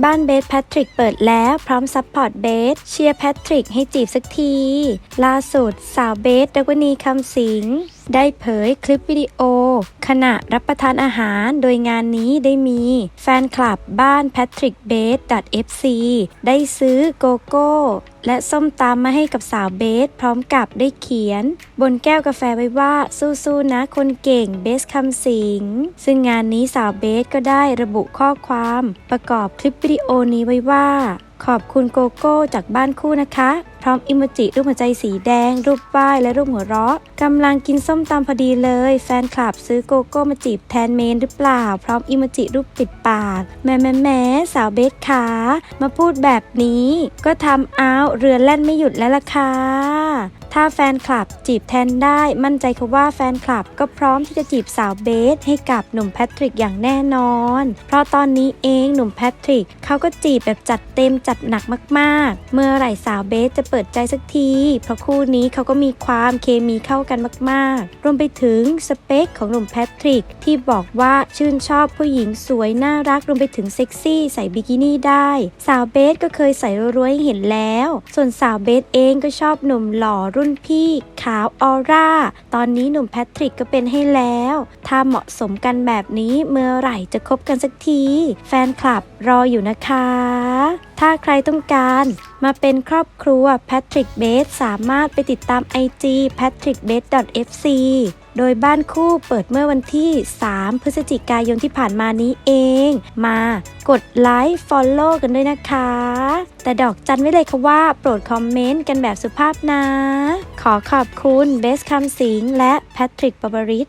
บ้านเบสแพทริกเปิดแล้วพร้อมซัพพอร์ตเบสเชียร์แพทริกให้จีบสักที ล่าสุดสาวเบสดักวนีคำสิงได้เผยคลิปวิดีโอ ขณะรับประทานอาหารโดยงานนี้ได้มี แฟนคลับบ้าน Patrick b a s FC ได้ซื้อโกโก้ และส้มตำมาให้กับสาวเบส พร้อมกับได้เขียน บนแก้วกาแฟไว้ว่าสู้ๆนะคนเก่งเบสคำสิง ซึ่งงานนี้สาวเบสก็ได้ระบุข้อความ ประกอบคลิปวิดีโอนี้ไว้ว่า ขอบคุณโกโก้จากบ้านคู่นะคะ พร้อมอิโมจิรูปหัวใจสีแดง รูปป้ายและรูปหัวเราะกำลังกินส้มตำพอดีเลย แฟนคลับซื้อโกโก้มาจีบแทนเมนหรือเปล่า พร้อมอิโมจิรูปปิดปากแม่แม่แม่สาวเบสขามาพูดแบบนี้ ก็ทำเอาเรือแล่นไม่หยุดแล้วล่ะค่ะ ถ้าแฟนคลับจีบแทนได้มั่นใจค่ะว่าแฟนคลับก็พร้อมที่จะจีบสาวเบสให้กับหนุ่มแพทริกอย่างแน่นอน เพราะตอนนี้เองหนุ่มแพทริกเขาก็จีบแบบจัดเต็มจัดหนักมากๆ เมื่อไหร่สาวเบสจะเปิดใจสักที เพราะคู่นี้เขาก็มีความเคมีเข้ากันมากๆ รวมไปถึงสเปคของหนุ่มแพทริกที่บอกว่าชื่นชอบผู้หญิงสวยน่ารักรวมไปถึงเซ็กซี่ใส่บิกินี่ได้ สาวเบสก็เคยใส่รวยๆให้เห็นแล้ว ส่วนสาวเบสเองก็ชอบหนุ่มหล่อรุ่นพี่ ขาวออร่า ตอนนี้หนุ่มแพทริกก็เป็นให้แล้ว ถ้าเหมาะสมกันแบบนี้เมื่อไหร่จะคบกันสักที แฟนคลับรออยู่นะคะ ถ้าใครต้องการมาเป็นครอบครัวแพทริกเบสสามารถไปติดตาม IG patrickbase.fc โดยบ้านคู่เปิดเมื่อวันที่ 3 พฤศจิกายนที่ผ่านมานี้เอง มากดไลค์ Follow กันด้วยนะคะ แต่ดอกจันไว้เลยค่ะว่าโปรดคอมเมนต์กันแบบสุภาพนะ ขอขอบคุณเบสคำสิงและแพทริกปบริส